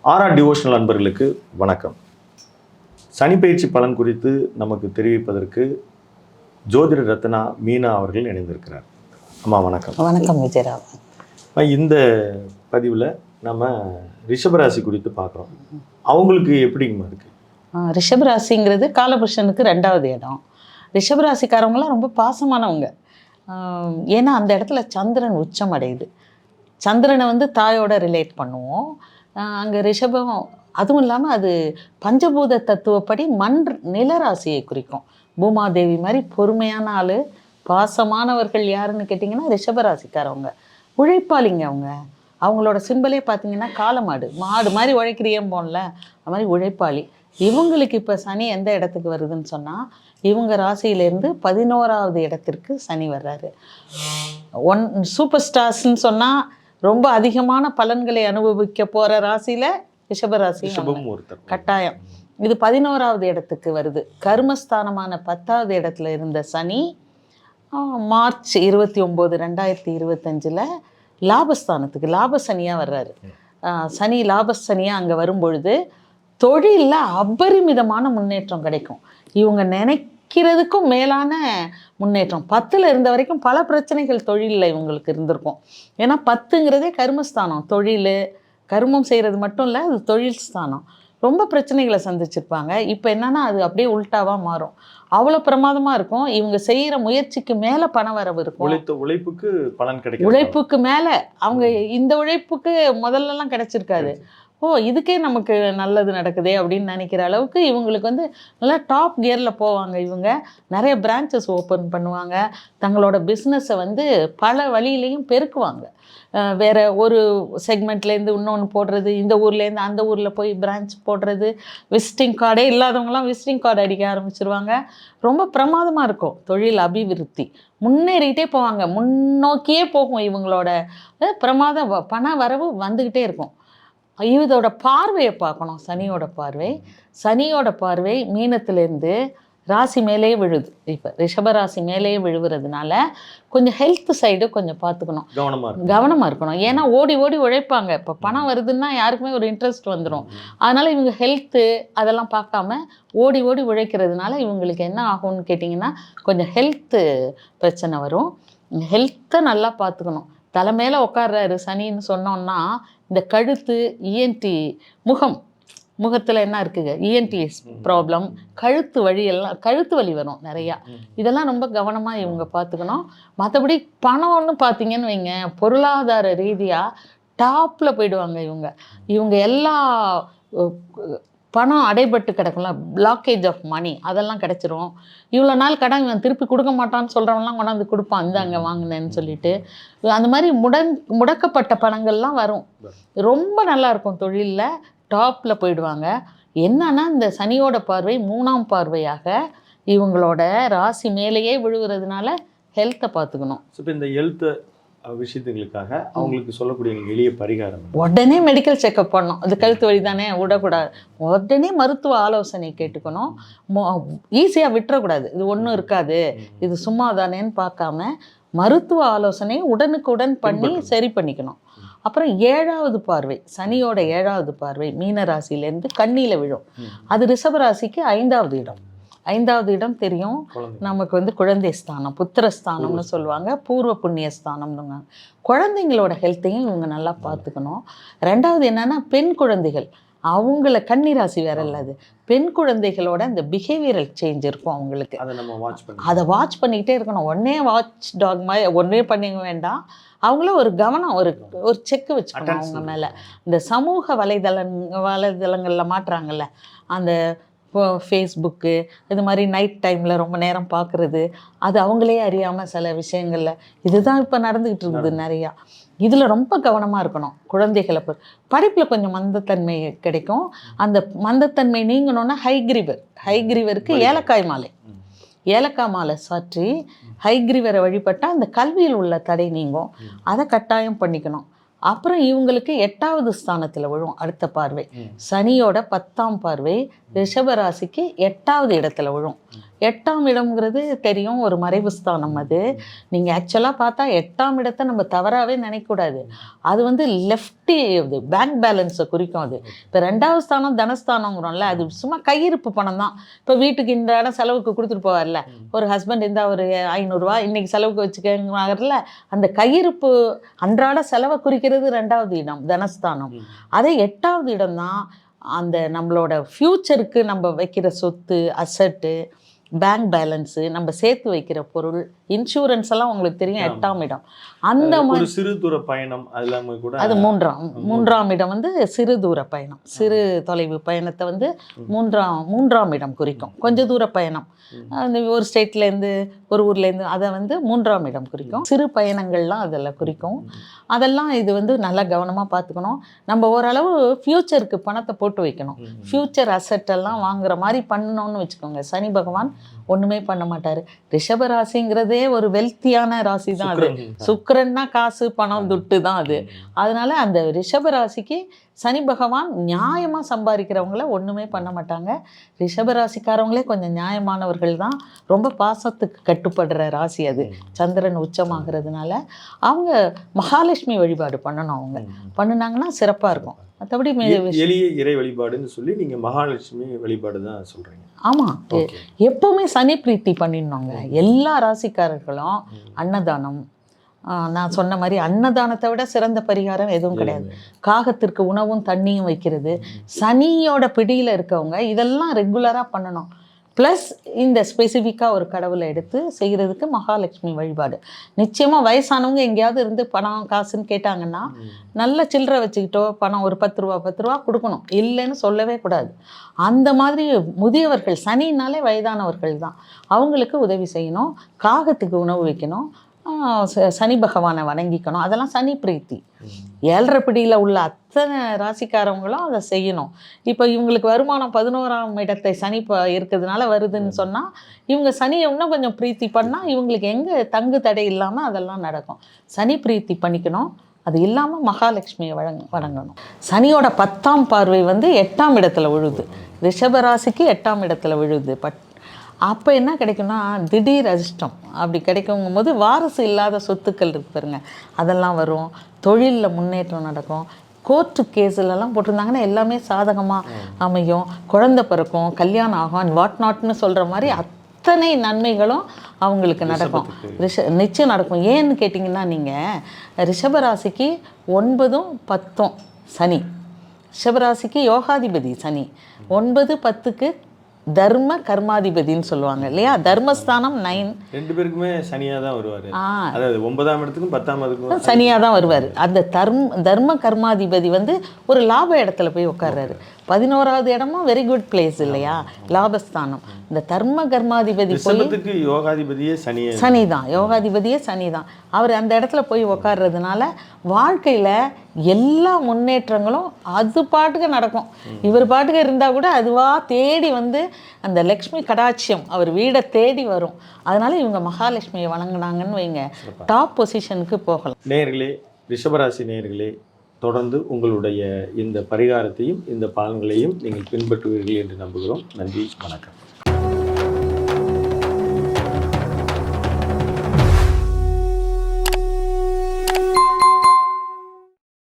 ஆரா டிவோஷனல் அன்பர்களுக்கு வணக்கம். சனி பயிற்சி பலன் குறித்து நமக்கு தெரிவிப்பதற்கு ஜோதிட ரத்னா மீனா அவர்கள் இணைந்திருக்கிறார். அம்மா வணக்கம். வணக்கம் விஜயராமன் அம்மா, இந்த பதிவில் நம்ம ரிஷபராசி குறித்து பார்க்குறோம். அவங்களுக்கு எப்படிங்கம்மா இருக்கு? ஆஹ் ரிஷபராசிங்கிறது காலபுருஷனுக்கு ரெண்டாவது இடம். ரிஷபராசிக்காரவங்களாம் ரொம்ப பாசமானவங்க. ஏன்னா அந்த இடத்துல சந்திரன் உச்சம் அடையுது. சந்திரனை வந்து தாயோட ரிலேட் பண்ணுவோம். அங்கே ரிஷபம் அதுவும் இல்லாமல் அது பஞ்சபூத தத்துவப்படி மண் நிலராசியை குறிக்கும். பூமாதேவி மாதிரி பொறுமையான ஆள் பாசமானவர்கள் யாருன்னு கேட்டிங்கன்னா ரிஷபராசிக்காரவங்க. உழைப்பாளிங்க அவங்க. அவங்களோட சிம்பலே பார்த்தீங்கன்னா காலமாடு மாடு. மாதிரி உழைக்கிறியம் போன்ல. அது மாதிரி உழைப்பாளி. இவங்களுக்கு இப்போ சனி எந்த இடத்துக்கு வருதுன்னு சொன்னால் இவங்க ராசியிலேருந்து பதினோராவது இடத்திற்கு சனி வர்றாரு. ஒன் சூப்பர் ஸ்டார்ஸ்ன்னு சொன்னால் ரொம்ப அதிகமான பலன்களை அனுபவிக்க போகிற ராசியில் ரிஷபராசி கட்டாயம். இது பதினோராவது இடத்துக்கு வருது. கர்மஸ்தானமான பத்தாவது இடத்துல இருந்த சனி மார்ச் இருபத்தி ஒம்பது ரெண்டாயிரத்தி இருபத்தஞ்சில் லாபஸ்தானத்துக்கு லாப சனியாக வர்றாரு. சனி லாபசனியாக அங்கே வரும்பொழுது தொழிலில் அபரிமிதமான முன்னேற்றம் கிடைக்கும். இவங்க நினைக்கிறதுக்கும் மேலான முன்னேற்றம். பத்தில் இருந்த வரைக்கும் பல பிரச்சனைகள் தொழிலில் இவங்களுக்கு இருந்திருக்கும். ஏன்னா பத்துங்கிறதே கர்மஸ்தானம். தொழில் கர்மம் செய்கிறது மட்டும் இல்லை அது தொழில் ஸ்தானம். ரொம்ப பிரச்சனைகளை சந்திச்சிருப்பாங்க. இப்போ என்னன்னா அது அப்படியே உல்டாவாக மாறும். அவ்வளோ பிரமாதமாக இருக்கும். இவங்க செய்கிற முயற்சிக்கு மேலே பண வரவு இருக்கும். உழைத்த உழைப்புக்கு பலன் கிடைக்கும் உழைப்புக்கு மேலே. அவங்க இந்த உழைப்புக்கு முதல்லலாம் கிடைச்சிருக்காது. ஓ இதுக்கே நமக்கு நல்லது நடக்குதே அப்படின்னு நினைக்கிற அளவுக்கு இவங்களுக்கு வந்து நல்லா டாப் கியரில் போவாங்க இவங்க. நிறைய பிரான்ச்சஸ் ஓப்பன் பண்ணுவாங்க. தங்களோட பிஸ்னஸை வந்து பல வழியிலையும் பெருக்குவாங்க. வேறு ஒரு செக்மெண்ட்லேருந்து இன்னொன்று போடுறது இந்த ஊர்லேருந்து அந்த ஊரில் போய் பிரான்ச் போடுறது விசிட்டிங் கார்டே இல்லாதவங்களாம் விசிட்டிங் கார்டு அடிக்க ஆரம்பிச்சிருவாங்க. ரொம்ப பிரமாதமாக இருக்கும். தொழில் அபிவிருத்தி. முன்னேறிக்கிட்டே போவாங்க. முன்னோக்கியே போகும் இவங்களோட. பிரமாதம் பிரமாத வ- பண வரவு வந்துக்கிட்டே இருக்கும். இதோட பார்வையை பார்க்கணும். சனியோட பார்வை. சனியோட பார்வை மீனத்திலேருந்து ராசி மேலேயே விழுது. இப்போ ரிஷபராசி மேலேயே விழுவுறதுனால கொஞ்சம் ஹெல்த் சைடு கொஞ்சம் பார்த்துக்கணும். கவனமா இருக்கும் கவனமாக இருக்கணும். ஏன்னா ஓடி ஓடி உழைப்பாங்க. இப்போ பணம் வருதுன்னா யாருக்குமே ஒரு இன்ட்ரெஸ்ட் வந்துடும் அதனால் இவங்க ஹெல்த்து அதெல்லாம் பார்க்காம ஓடி ஓடி உழைக்கிறதுனால இவங்களுக்கு என்ன ஆகும்னு கேட்டிங்கன்னா கொஞ்சம் ஹெல்த்து பிரச்சனை வரும். ஹெல்த்தை நல்லா பார்த்துக்கணும். தலை மேலே உட்கார்றாரு சனின்னு சொன்னோம்னா இந்த கழுத்து இஎன்டி முகம் முகத்தில் என்ன இருக்குங்க? E இஎன்டி ப்ராப்ளம் கழுத்து வழி எல்லாம் கழுத்து வலி வரும் நிறையா. இதெல்லாம் ரொம்ப கவனமாக இவங்க பார்த்துக்கணும். மற்றபடி பணம்னு பார்த்தீங்கன்னு வைங்க பொருளாதார ரீதியாக டாப்பில் போயிடுவாங்க இவங்க. இவங்க எல்லா பணம் அடைபட்டு கிடக்கும்ல பிளாக்கேஜ் ஆஃப் மணி அதெல்லாம் கிடச்சிரும். இவ்வளோ நாள் கடன் இவன் திருப்பி கொடுக்க மாட்டான்னு சொல்கிறவன்லாம் கொண்டாந்து கொடுப்பான். இந்தாங்க வாங்கினேன்னு சொல்லிட்டு. அந்த மாதிரி முடங் முடக்கப்பட்ட பணங்கள்லாம் வரும். ரொம்ப நல்லா இருக்கும் தொழிலில். டாப்பில் போயிடுவாங்க. என்னன்னா இந்த சனியோட பார்வை மூணாம் பார்வையாக இவங்களோட ராசி மேலேயே விழுகிறதுனால ஹெல்த்தை பார்த்துக்கணும். இப்போ இந்த ஹெல்த்தை விஷயத்துகளுக்காக அவங்களுக்கு சொல்லக்கூடிய எளிய பரிகாரம்? உடனே மெடிக்கல் செக்கப் பண்ணணும். அது கழுத்து வலி தானே விடக்கூடாது. உடனே மருத்துவ ஆலோசனை கேட்டுக்கணும். ஈஸியாக விட்டுறக்கூடாது. இது ஒன்றும் இருக்காது. இது சும்மா தானேன்னு பார்க்காம மருத்துவ ஆலோசனை உடனுக்குடன் பண்ணி. சரி பண்ணிக்கணும். அப்புறம் ஏழாவது பார்வை சனியோட ஏழாவது பார்வை மீன ராசியிலேருந்து கண்ணியில் விழும். அது ரிஷபராசிக்கு ஐந்தாவது இடம். ஐந்தாவது இடம் தெரியும். நமக்கு வந்து குழந்தை ஸ்தானம் புத்திரஸ்தானம்னு சொல்லுவாங்க. பூர்வ புண்ணிய ஸ்தானம்னுங்க. குழந்தைங்களோட ஹெல்த்தையும் இவங்க நல்லா பார்த்துக்கணும். ரெண்டாவது என்னன்னா பெண் குழந்தைகள். அவங்கள கன்னிராசி வேற இல்ல அது பெண் குழந்தைகளோட அந்த பிஹேவியரல் சேஞ்ச் இருக்கும் அவங்களுக்கு. அதை வாட்ச் பண்ணி அதை வாட்ச் பண்ணிக்கிட்டே இருக்கணும். ஒன்னே வாட்ச் டாக் மாதிரி ஒன்றே பண்ணிக்க வேண்டாம். அவங்கள ஒரு கவனம் ஒரு ஒரு செக் வச்சுக்கணும் அவங்க. மேலே. இந்த சமூக வலைதளங் வலைதளங்களில் மாட்டுறாங்கல்ல. அந்த ஃபேஸ்புக்கு இது மாதிரி நைட் டைமில் ரொம்ப நேரம் பார்க்குறது அது அவங்களே அறியாமல் சில விஷயங்களில் இதுதான் இப்போ நடந்துக்கிட்டு இருக்குது நிறையா. இதில் ரொம்ப கவனமாக இருக்கணும் குழந்தைகளை பொறு படிப்பில் கொஞ்சம் மந்தத்தன்மை கிடைக்கும். அந்த மந்தத்தன்மை நீங்கணும்னா ஹைக்ரிவர் ஹைக்ரிவருக்கு ஏலக்காய் மாலை. ஏலக்காய் மாலை சாற்றி ஹைக்ரிவரை வழிபட்டால் அந்த கல்வியில் உள்ள தடை நீங்கும். அதை கட்டாயம் பண்ணிக்கணும். அப்புறம் இவங்களுக்கு எட்டாவது ஸ்தானத்தில் விழும் அடுத்த பார்வை. சனியோட பத்தாம் பார்வை ரிஷபராசிக்கு எட்டாவது இடத்துல விழும் எட்டாம் இடம்ங்கிறது தெரியும் ஒரு மறைவு ஸ்தானம் அது. நீங்கள் ஆக்சுவலாக பார்த்தா எட்டாம் இடத்தை நம்ம தவறாகவே நினைக்கக்கூடாது. அது வந்து லெஃப்டி இது பேங்க் பேலன்ஸை குறிக்கும் அது. இப்போ ரெண்டாவது ஸ்தானம் தனஸ்தானங்கிறோம்ல அது சும்மா கையிருப்பு பணம் தான். இப்போ வீட்டுக்கு இந்த இடம் செலவுக்கு கொடுத்துட்டு போவார்ல ஒரு ஹஸ்பண்ட் இருந்தால் ஒரு ஐநூறுரூவா இன்றைக்கி செலவுக்கு வச்சுக்கங்கிறாங்கல்ல அந்த கையிருப்பு அன்றாட செலவை குறிக்கிறது ரெண்டாவது இடம் தனஸ்தானம். அதே எட்டாவது இடம் தான் அந்த நம்மளோட ஃப்யூச்சருக்கு நம்ம வைக்கிற சொத்து அசட்டு பேங்க் பேலன்ஸு நம்ம சேர்த்து வைக்கிற பொருள் இன்சூரன்ஸ் எல்லாம் உங்களுக்கு தெரியும். எட்டாம் இடம். அந்த மாதிரி சிறு தூர பயணம் அது கூட அது மூன்றாம் மூன்றாம் இடம் வந்து சிறு தூர பயணம். சிறு தொலைவு பயணத்தை வந்து மூன்றாம் மூன்றாம் இடம் குறிக்கும். கொஞ்ச தூர பயணம். அந்த ஒரு ஸ்டேட்லேருந்து ஒரு ஊர்லேருந்து அதை வந்து மூன்றாம் இடம் குறிக்கும். சிறு பயணங்கள்லாம் அதில் குறிக்கும். அதெல்லாம் இது வந்து நல்லா கவனமாக பார்த்துக்கணும். நம்ம ஓரளவு ஃப்யூச்சருக்கு பணத்தை போட்டு வைக்கணும். ஃப்யூச்சர் அசெட் எல்லாம் வாங்குற மாதிரி பண்ணணும்னு வச்சுக்கோங்க. சனி பகவான் ஒன்றுமே பண்ண மாட்டார். ரிஷப ராசிங்கிறதே ஒரு வெல்த்தியான ராசி தான் அது. சுக்கிரன். சுக்கிரன்னா காசு பணம் துட்டு தான் அது. அதனால அந்த ரிஷப ராசிக்கு சனி பகவான் நியாயமாக சம்பாதிக்கிறவங்கள ஒன்றுமே பண்ண மாட்டாங்க. ரிஷப ராசிக்காரவங்களே கொஞ்சம் நியாயமானவர்கள் தான். ரொம்ப பாசத்துக்கு கட்டுப்படுற ராசி அது. சந்திரன் உச்சமாகிறதுனால அவங்க மகாலட்சுமி வழிபாடு பண்ணணும் அவங்க. பண்ணுனாங்கன்னா சிறப்பாக இருக்கும். மற்றபடி எளிய இறை வழிபாடுன்னு சொல்லி நீங்க மகாலட்சுமி வழிபாடு தான் சொல்றீங்க. ஆமாம் எப்பவுமே சனி பிரீத்தி பண்ணிடணுங்க எல்லா ராசிக்காரர்களும் அன்னதானம். நான் சொன்ன மாதிரி அன்னதானத்தை விட சிறந்த பரிகாரம் எதுவும் கிடையாது. காகத்திற்கு உணவும் தண்ணியும் வைக்கிறது. சனியோட பிடியில் இருக்கவங்க இதெல்லாம் ரெகுலராக பண்ணணும். ப்ளஸ் இந்த ஸ்பெசிஃபிக்காக ஒரு கடவுளை எடுத்து செய்கிறதுக்கு மகாலட்சுமி வழிபாடு. நிச்சயமாக வயசானவங்க எங்கேயாவது இருந்து பணம் காசுன்னு கேட்டாங்கன்னா நல்ல சில்லறை வச்சுக்கிட்டோ பணம் ஒரு பத்து ரூபா பத்து ரூபா கொடுக்கணும். இல்லைன்னு சொல்லவே கூடாது. அந்த மாதிரி முதியவர்கள் சனினாலே வயதானவர்கள் தான். அவங்களுக்கு உதவி செய்யணும். காகத்துக்கு உணவு வைக்கணும். சனி பகவானை வணங்கிக்கணும். அதெல்லாம் சனி பிரீத்தி. ஏழரை பிடியில் உள்ள அத்தனை ராசிக்காரவங்களும் அதை செய்யணும். இப்போ இவங்களுக்கு வருமானம் பதினோராம் இடத்தை சனி ப இருக்கிறதுனால வருதுன்னு சொன்னால் இவங்க சனியை இன்னும் கொஞ்சம் பிரீத்தி பண்ணால் இவங்களுக்கு எங்கே தங்கு தடை இல்லாமல் அதெல்லாம் நடக்கும். சனி பிரீத்தி பண்ணிக்கணும். அது இல்லாமல் மகாலட்சுமியை வழங்க வணங்கணும். சனியோட பத்தாம் பார்வை வந்து எட்டாம் இடத்துல விழுது. ரிஷபராசிக்கு எட்டாம் இடத்துல விழுது. பட் அப்போ என்ன கிடைக்கும்னா திடீர் அதிர்ஷ்டம். அப்படி கிடைக்குங்கும் போது வாரிசு இல்லாத சொத்துக்கள் இருக்கு பாருங்க. அதெல்லாம் வரும். தொழிலில் முன்னேற்றம் நடக்கும். கோர்ட்டு கேஸ்லலாம் போட்டிருந்தாங்கன்னா எல்லாமே சாதகமாக அமையும். குழந்தை பிறக்கும் கல்யாணம் ஆகும் வாட் நாட்னு சொல்கிற மாதிரி அத்தனை நன்மைகளும் அவங்களுக்கு நடக்கும். ரிஷ நிச்சயம் நடக்கும். ஏன்னு கேட்டிங்கன்னா நீங்கள் ரிஷபராசிக்கு ஒன்பதும் பத்தும் சனி. ரிஷபராசிக்கு யோகாதிபதி சனி. ஒன்பது பத்துக்கு தர்ம கர்மாதிபதின்னு சொல்லுவாங்க இல்லையா? தர்மஸ்தானம் நைன் ரெண்டு பேருக்குமே சனியா தான் வருவாரு அதாவது ஒன்பதாம் இடத்துக்கும் பத்தாம் இடத்துக்கும் சனியாக தான் வருவார். அந்த தர்ம தர்ம கர்மாதிபதி வந்து ஒரு லாப இடத்துல போய் உட்கார்றாரு. பதினோராவது இடமும் வெரி குட் பிளேஸ் இல்லையா? லாபஸ்தானம். இந்த தர்ம கர்மாதிபதி போய் யோகாதிபதியே சனியே. சனி தான் யோகாதிபதியே சனி தான் அவர் அந்த இடத்துல போய் உக்காடுறதுனால வாழ்க்கையில் எல்லா முன்னேற்றங்களும் அது பாட்டுக்கு நடக்கும். இவர் பாட்டுக்கு இருந்தால் கூட அதுவாக தேடி வந்து அந்த லக்ஷ்மி கடாட்சியம் அவர் வீடை தேடி வரும். அதனால இவங்க மகாலட்சுமியை வணங்குனாங்கன்னு வைங்க. டாப் பொசிஷனுக்கு போகலாம். நேர்களே ரிஷபராசி நேர்களே தொடர்ந்து உங்களுடைய இந்த பரிகாரத்தையும் இந்த பலன்களையும் நீங்கள் பின்பற்றுவீர்கள் என்று நம்புகிறோம். நன்றி வணக்கம்.